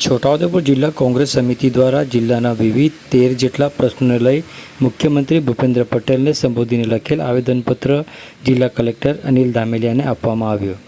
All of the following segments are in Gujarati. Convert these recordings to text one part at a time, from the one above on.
છોટાઉદેપુર જિલ્લા કોંગ્રેસ સમિતિ દ્વારા જિલ્લાના વિવિધ તેર જેટલા પ્રશ્નોને લઈ મુખ્યમંત્રી ભૂપેન્દ્ર પટેલને સંબોધીને લખેલ આવેદનપત્ર જિલ્લા કલેક્ટર અનિલ દામેલિયાને આપવામાં આવ્યો.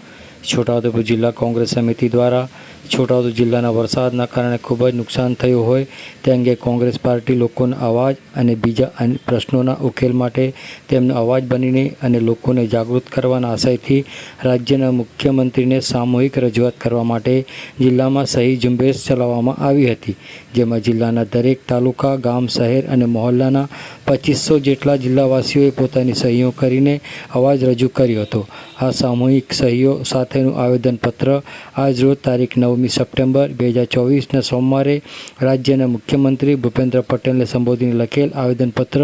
છોટાઉદેપુર જિલ્લા કોંગ્રેસ સમિતિ દ્વારા છોટાઉદેપુર જિલ્લાના વરસાદના કારણે ખૂબ જ નુકસાન થયું હોય તે અંગે કોંગ્રેસ પાર્ટી લોકોનો અવાજ અને બીજા પ્રશ્નોના ઉકેલ માટે તેમનો અવાજ બનીને અને લોકોને જાગૃત કરવાના આશયથી રાજ્યના મુખ્યમંત્રીને સામૂહિક રજૂઆત કરવા માટે જિલ્લામાં સહી ઝુંબેશ ચલાવવામાં આવી હતી, જેમાં જિલ્લાના દરેક તાલુકા, ગામ, શહેર અને મહોલ્લાના પચીસો જેટલા જિલ્લાવાસીઓએ પોતાની સહીઓ કરીને અવાજ રજૂ કર્યો હતો. આ સામૂહિક સહીઓ સાથેનું આવેદનપત્ર આજરોજ તારીખ નવમી સપ્ટેમ્બર બે હજાર ચોવીસના સોમવારે રાજ્યના મુખ્યમંત્રી ભૂપેન્દ્ર પટેલને સંબોધીને લખેલ આવેદનપત્ર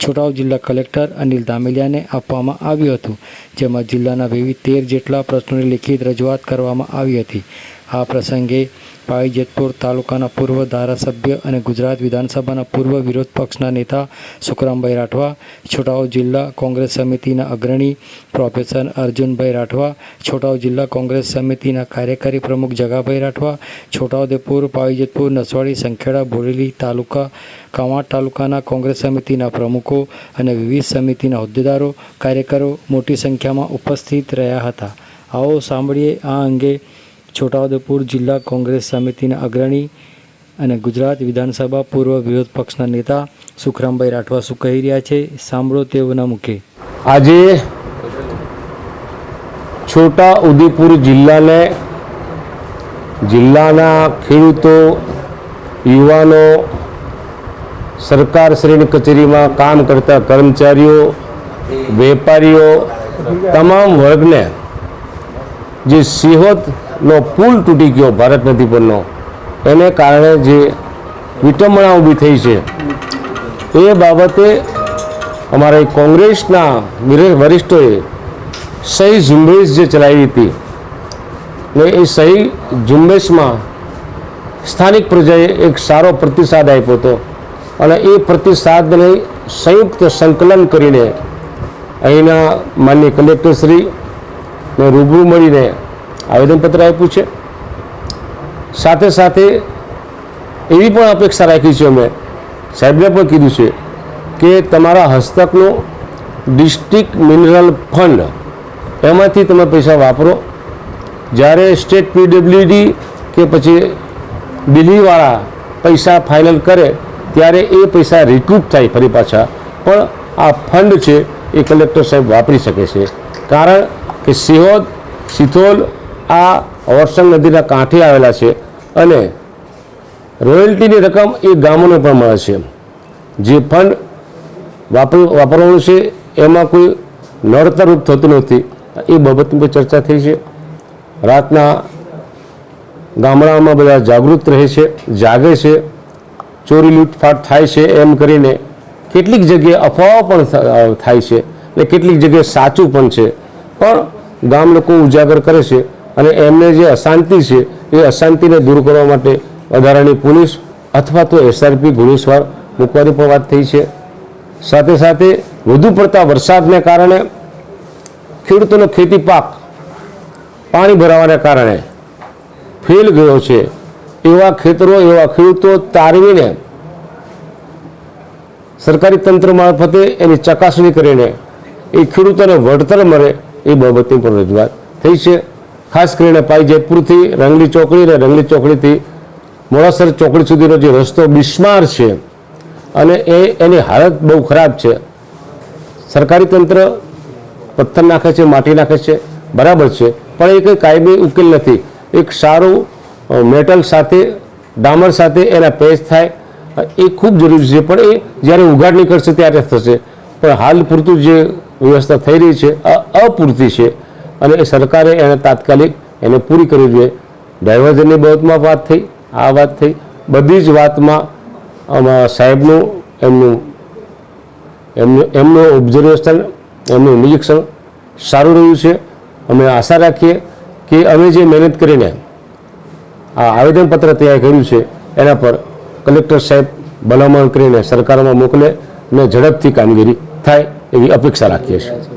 છોટાઉ જિલ્લા કલેક્ટર અનિલ દામેલિયાને આપવામાં આવ્યું હતું, જેમાં જિલ્લાના વિવિધ તેર જેટલા પ્રશ્નોની લિખિત રજૂઆત કરવામાં આવી હતી. આ પ્રસંગે પાવી જેતપુર તાલુકાના પૂર્વ ધારાસભ્ય અને ગુજરાત વિધાનસભાના પૂર્વ વિરોધ પક્ષના નેતા સુખરામભાઈ રાઠવા, છોટાઉ જિલ્લા કોંગ્રેસ સમિતિના અગ્રણી પ્રોફેસર અર્જુનભાઈ રાઠવા, છોટાઉ જિલ્લા કોંગ્રેસ સમિતિના કાર્યકારી પ્રમુખ જગાભાઈ રાઠવા છોટાઉદેપુર પાવીજેતપુર નસવાડી, સંખેડા, બોરેલી તાલુકા કાંવાટ તાલુકાના કોંગ્રેસ સમિતિના પ્રમુખો અને વિવિધ સમિતિના હોદ્દેદારો, કાર્યકરો મોટી સંખ્યામાં ઉપસ્થિત રહ્યા હતા. આવો સાંભળીએ આ અંગે છોટાઉદેપુર જિલ્લા કોંગ્રેસ સમિતિના અગ્રણી અને ગુજરાત વિધાનસભા પૂર્વ વિરોધ પક્ષના નેતા સુખરામભાઈ રાઠવા શું કહી રહ્યા છે, સાંભળો તેઓના મુખે. આજે છોટા ઉદેપુર જિલ્લાને જિલ્લાના ખેડૂતો, યુવાનો સરકારશ્રીની કચેરીમાં કામ કરતા કર્મચારીઓ, વેપારીઓ, તમામ વર્ગને જે સિહોતનો પુલ તૂટી ગયો ભારત નદી પરનો. એને કારણે જે વિટંબણા ઊભી થઈ છે, એ બાબતે અમારા કોંગ્રેસના વિરે- વરિષ્ઠોએ સહી ઝુંબેશ જે ચલાવી હતી ને એ સહી ઝુંબેશમાં સ્થાનિક પ્રજાએ એક સારો પ્રતિસાદ આપ્યો હતો અને એ પ્રતિસાદને સંયુક્ત સંકલન કરીને અહીંના માન્ય કલેક્ટરશ્રી ને રૂબરૂ મળીને આવેદનપત્ર આપ્યું છે. સાથે સાથે એવી પણ અપેક્ષા રાખી છે અમે, સાહેબને પણ કીધું છે કે તમારા હસ્તકનું ડિસ્ટ્રિક્ટ મિનરલ ફંડ એમાંથી તમે પૈસા વાપરો. જ્યારે સ્ટેટ પીડબ્લ્યુડી કે પછી દિલ્હીવાળા પૈસા ફાઇનલ કરે, ત્યારે એ પૈસા રિક્રુટ થાય ફરી પાછા. પણ આ ફંડ છે એ કલેક્ટર સાહેબ વાપરી શકે છે. કારણ કે સિહોદ, સિથોલ આ ઓરસંગ નદીના કાંઠે આવેલા છે અને રોયલ્ટીની રકમ એ ગામોને પણ મળે છે. જે ફંડ વાપર, વાપરવાનું છે, એમાં કોઈ નડતરરૂપ થતું નથી. એ બાબતની પણ ચર્ચા થઈ છે. રાતના ગામડાઓમાં બધા જાગૃત રહે છે, જાગે છે, ચોરી લૂંટફાટ થાય છે એમ કરીને કેટલીક જગ્યાએ અફવાઓ પણ થાય છે અને કેટલીક જગ્યાએ સાચું પણ છે. પણ ગામ લોકો ઉજાગર કરે છે. અને એમને જે અશાંતિ છે, એ અશાંતિને દૂર કરવા માટે વધારાની પોલીસ અથવા તો એસઆરપી ઘોડેસવાર મૂકવાની પણ વાત થઈ છે. સાથે સાથે વધુ પડતા વરસાદને કારણે ખેડૂતોનો ખેતી પાક પાણી ભરાવાના કારણે ફેલ ગયો છે. એવા ખેતરો, એવા ખેડૂતો તારવીને સરકારી તંત્ર મારફતે એની ચકાસણી કરીને એ ખેડૂતોને વળતર મળે એ બાબતની પણ રજૂઆત થઈ છે. ખાસ કરીને પાઈ જેતપુરથી રંગલી ચોકડી અને રંગલી ચોકડીથી મોડાસર ચોકડી સુધીનો જે રસ્તો બિસ્માર છે અને એ એની હાલત બહુ ખરાબ છે. સરકારી તંત્ર પથ્થર નાખે છે, માટી નાખે છે, બરાબર છે, પણ એ કંઈ કાયમી ઉકેલ નથી. એક સારું મેટલ સાથે, ડામર સાથે એના પેચ થાય એ ખૂબ જરૂરી છે, પણ એ જ્યારે ઉઘાડ નીકળશે ત્યારે થશે. પણ હાલ પૂરતું જે વ્યવસ્થા થઈ રહી છે અપૂરતી છે. અને એ સરકારે એને તાત્કાલિક એને પૂરી કરવી જોઈએ. ડાયવર્ઝનની બાબતમાં વાત થઈ, આ વાત થઈ. બધી જ વાતમાં સાહેબનું એમનું એમનું એમનું ઓબ્ઝર્વેશન એમનું નિરીક્ષણ સારું રહ્યું છે. અમે આશા રાખીએ કે અમે જે મહેનત કરીને આ આવેદનપત્ર તૈયાર કર્યું છે, એના પર કલેક્ટર સાહેબ ભલામણ કરીને સરકારમાં મોકલે અને ઝડપથી કામગીરી થાય એવી અપેક્ષા રાખીએ છીએ.